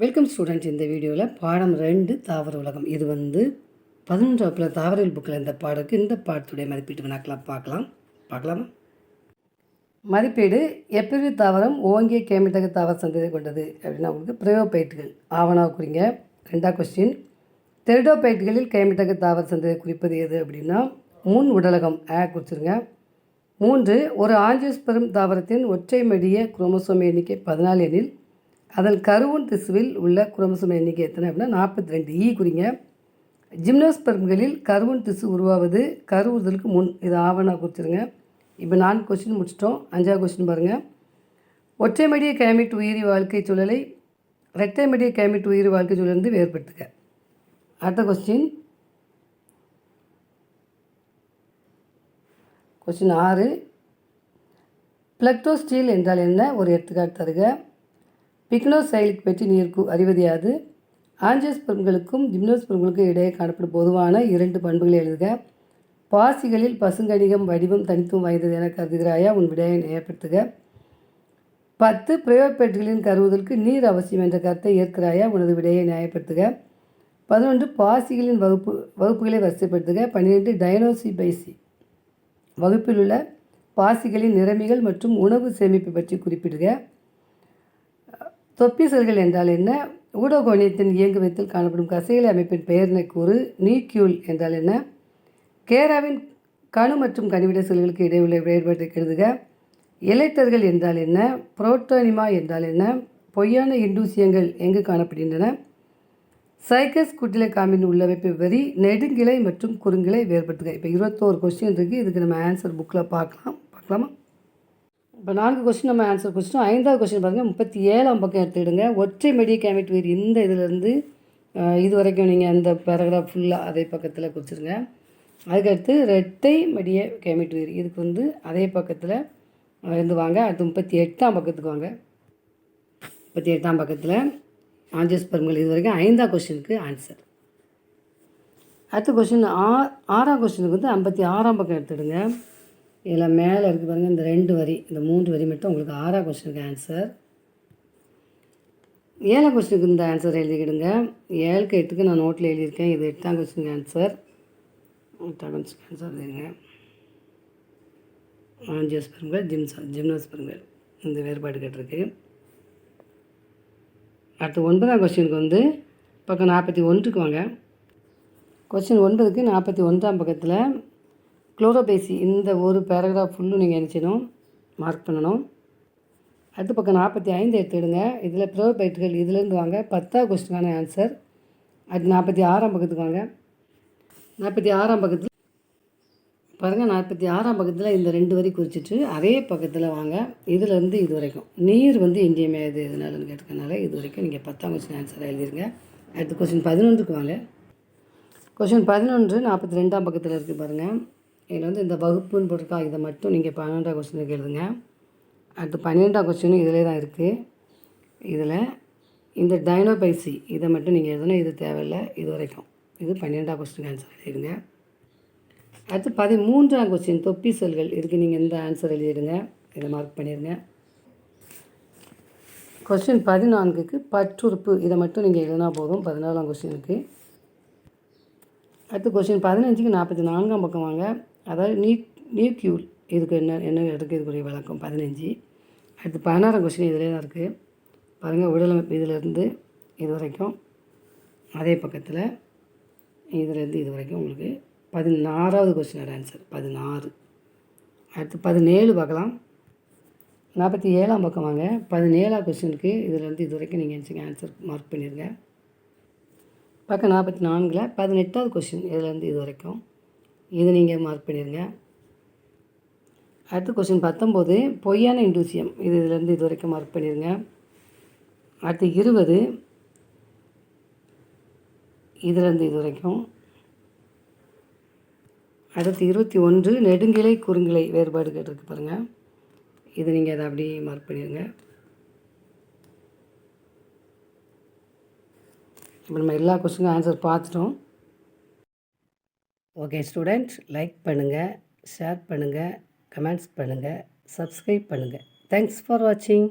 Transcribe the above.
Welcome students இந்த வீடியோவில் பாடம் ரெண்டு தாவர உலகம். இது வந்து பதினொன்றாப்பில் தாவரவியல் புக்கில் இந்த பாடத்துக்கு இந்த பாடத்துடைய மதிப்பீட்டு வினாக்கெல்லாம் பார்க்கலாம். பார்க்கலாமா? மதிப்பீடு எப்படி தாவரம் ஓங்கிய கேமிட்டக தாவர சந்ததி கொண்டது அப்படின்னா உங்களுக்கு பிரயோபைட்டுகள். ஆவணா குறிங்க ரெண்டாவது கொஸ்டின் தெரிடோபைட்டுகளில் கேமிட்டக தாவர சந்ததியை குறிப்பது எது அப்படின்னா முன் உடலகம். ஆ குறிச்சிருங்க. மூன்று ஒரு ஆஞ்சியோஸ்பெரும் தாவரத்தின் ஒற்றை மடிய குரோமோசோம் எண்ணிக்கை பதினாலு எனில் அதன் கருவுன் திசுவில் உள்ள குரோமசோம் எண்ணிக்கை எத்தனை அப்படின்னா நாற்பத்தி ரெண்டு. ஈ குறிங்க. ஜிம்னோஸ்பெர்ம்களில் கருவுன் திசு உருவாவது கருவுறுதலுக்கு முன். இது ஆவணாக குறிச்சிருங்க. இப்போ நான்கு கொஸ்டின் முடிச்சிட்டோம். அஞ்சாவது கொஸ்டின் பாருங்கள் ஒற்றைமடிய கேமிட் உயிரி வாழ்க்கை சூழலை ரெட்டைமடிய கேமிட் உயிரி வாழ்க்கை சூழலிருந்து வேறுபடுத்துக. அடுத்த கொஸ்டின் கொஸ்டின் ஆறு. பிளக்டோஸ்டீல் என்றால் என்ன? ஒரு எடுத்துக்காட்டு தருக. பிக்னோசைலிக் பற்றி நீருக்கு அறிவதையாது ஆஞ்சியோஸ்பெர்ம்களுக்கும் ஜிம்னோஸ்பெர்ம்களுக்கும் இடையே காணப்படும் பொதுவான இரண்டு பண்புகளை எழுதுக. பாசிகளில் பசுங்கணிகம் வடிவம் தனித்துவம் வாய்ந்தது என கருதுகிறாயா? உன் விடையை நியாயப்படுத்துக. பத்து பிரயோகப்பேட்டுகளின் கருவுதலுக்கு நீர் அவசியம் என்ற கருத்தை ஏற்கிறாயா? உனது விடையை நியாயப்படுத்துக. பதினொன்று பாசிகளின் வகுப்பு வகுப்புகளை வரிசைப்படுத்துக. பன்னிரெண்டு டைனோசிபைசி வகுப்பில் உள்ள பாசிகளின் நிறமிகள் மற்றும் உணவு சேமிப்பு பற்றி குறிப்பிடுக. தொப்பி செல்கள் என்றால் என்ன? ஊடகோணியத்தின் இயங்குவதில் காணப்படும் கசையிலை அமைப்பின் பெயரினை கூறு நீக்யூல் என்றால் என்ன? கேராவின் கணு மற்றும் கனிவிட செல்களுக்கு இடையுள்ள வேறுபாட்டை கருதுக. இலைத்தர்கள் என்றால் என்ன? புரோட்டோனிமா என்றால் என்ன? பொய்யான இண்டூசியங்கள் எங்கு காணப்படுகின்றன? சைக்கஸ் குட்டிலை காம்பின் உள்ளமைப்பு வரி நெடுங்கிளை மற்றும் குறுங்கிளை வேறுபடுத்துக. இப்போ இருபத்தோரு கொஸ்டின் இருக்குது இதுக்கு நம்ம ஆன்சர் புக்கில் பார்க்கலாம். பார்க்கலாமா? இப்போ நான்கு கொஸ்டின் நம்ம ஆன்சர் கொஸ்டின் ஐந்தாவது கொஸ்டின் பாருங்கள் முப்பத்தி ஏழாம் பக்கம் எடுத்துக்கிடுங்க. ஒற்றை மெடிய கேமிட் வீர் இந்த இதிலேருந்து இது வரைக்கும் நீங்கள் அந்த பேராகிராஃப் ஃபுல்லாக அதே பக்கத்தில் குறிச்சிருங்க அதுக்கடுத்து ரெட்டை மடிய கேமிட் வீர் இதுக்கு வந்து அதே பக்கத்தில் இருந்து வாங்க. அடுத்து முப்பத்தி எட்டாம் பக்கத்துக்கு வாங்க. முப்பத்தி எட்டாம் பக்கத்தில் ஆஞ்சியோஸ்பர்ம்கள் இது வரைக்கும் ஐந்தாம் கொஸ்டினுக்கு ஆன்சர் அடுத்த கொஸ்டின் ஆ ஆறாம் கொஸ்டினுக்கு வந்து ஐம்பத்தி ஆறாம் பக்கம் எடுத்துடுங்க இதில் மேலே இருக்குது பாருங்கள் இந்த ரெண்டு வரி இந்த மூன்று வரி மட்டும் உங்களுக்கு ஆறாம் கொஸ்டினுக்கு ஆன்சர் ஏழாம் கொஸ்டினுக்கு இந்த ஆன்சர் எழுதிக்கிடுங்க. ஏழுக்கு எட்டுக்கு நான் நோட்டில் எழுதியிருக்கேன் இது எட்டாம் கொஸ்டினுக்கு ஆன்சர் எட்டாம் கொஸ்டினுக்கு ஆன்சர் எழுதிருங்க. ஆஞ்சியோஸ் பெருங்கள் ஜிம்ஸ் ஜிம்னோஸ் பெருங்கள் இந்த வேறுபாடு கேட்டிருக்கு. அடுத்து ஒன்பதாம் கொஸ்டினுக்கு வந்து பக்கம் நாற்பத்தி ஒன்றுக்கு வாங்க. கொஸ்டின் ஒன்பதுக்கு நாற்பத்தி ஒன்றாம் பக்கத்தில் குளோரோபேசி இந்த ஒரு பேராகிராஃப் ஃபுல்லும் நீங்கள் நினச்சிடணும் மார்க் பண்ணணும். அடுத்த பக்கம் நாற்பத்தி ஐந்து எடுத்துடுங்க. இதில் ப்ரோபைட்டுகள் இதுலேருந்து வாங்க. பத்தாவது கொஸ்டினான ஆன்சர் அது நாற்பத்தி ஆறாம் பக்கத்துக்கு வாங்க. நாற்பத்தி ஆறாம் பக்கத்தில் பாருங்கள் நாற்பத்தி ஆறாம் பக்கத்தில் இந்த ரெண்டு வரி குறிச்சிட்டு அதே பக்கத்தில் வாங்க. இதுலேருந்து இது வரைக்கும். நீர் வந்து இன்றியமையாது எதுனாலன்னு கேட்டுக்கனால இது வரைக்கும் நீங்கள் பத்தாம் கொஸ்டின் ஆன்சர் எழுதிருங்க. அடுத்த கொஸ்டின் பதினொன்றுக்கு வாங்க. கொஸ்டின் பதினொன்று நாற்பத்தி ரெண்டாம் பக்கத்தில் இருக்குது பாருங்கள் இதில் வந்து இந்த வகுப்புன்னு போட்டிருக்கா இதை மட்டும் நீங்கள் பன்னெண்டாம் கொஸ்டினுக்கு எழுதுங்க அடுத்து பன்னிரெண்டாம் கொஸ்டினும் இதிலே தான் இருக்குது இதில் இந்த டைனோபைசி இதை மட்டும் நீங்கள் எழுதணும் இது தேவையில்லை இது வரைக்கும். இது பன்னிரெண்டாம் கொஸ்டின் ஆன்சர் எழுதிடுங்க. அடுத்து பதிமூன்றாம் கொஸ்டின் தொப்பி செல்கள். இதுக்கு நீங்கள் எந்த ஆன்சர் எழுதிடுங்க. இதை மார்க் பண்ணிடுங்க. கொஸ்டின் பதினான்குக்கு பற்றுறுப்பு. இதை மட்டும் நீங்கள் எழுதினா போதும் பதினாலாம் கொஸ்டினுக்கு அடுத்து கொஸ்டின் பதினஞ்சுக்கு நாற்பத்தி நான்காம் பக்கம் வாங்க. அதாவது நீ நியூக்யூல் இதுக்கு என்ன என்ன இருக்குது இதுக்குரிய விளக்கம் பதினஞ்சு. அடுத்து பதினாறாம் கொஸ்டின் இதிலே தான் இருக்குது பாருங்கள் உடலமைப்பு இதிலேருந்து இது வரைக்கும் அதே பக்கத்தில் இதிலேருந்து இது வரைக்கும் உங்களுக்கு பதினாறாவது கொஸ்டினோட ஆன்சர் பதினாறு. அடுத்து பதினேழு பார்க்கலாம். நாற்பத்தி ஏழாம் பக்கம் வாங்க. பதினேழாம் கொஸ்டினுக்கு இதிலேருந்து இது வரைக்கும் நீங்கள் நினச்சிங்க ஆன்சர் மார்க் பண்ணிடுங்க பக்கம் நாற்பத்தி நான்கில் பதினெட்டாவது கொஸ்டின் இதுலேருந்து இது வரைக்கும் இது நீங்கள் மார்க் பண்ணிடுங்க அடுத்து கொஸ்டின் பத்தொம்போது பொய்யான இண்டூசியம் இது இதுலேருந்து இது வரைக்கும் மார்க் பண்ணிடுங்க அடுத்து இருபது இதுலேருந்து இது வரைக்கும். அடுத்து இருபத்தி ஒன்று நெடுங்கிளை குறுங்கிளை வேறுபாடு கேட்டிருக்கு பாருங்கள் இது நீங்கள் அதை அப்படியே மார்க் பண்ணிடுங்க இப்போ நம்ம எல்லா கொஸ்டினுக்கும் ஆன்சர் பார்த்துட்டோம். ஓகே ஸ்டூடெண்ட்ஸ் லைக் பண்ணுங்கள் ஷேர் பண்ணுங்கள் கமெண்ட்ஸ் பண்ணுங்கள் சப்ஸ்கிரைப் பண்ணுங்கள் தேங்க்ஸ் ஃபார் வாட்சிங்.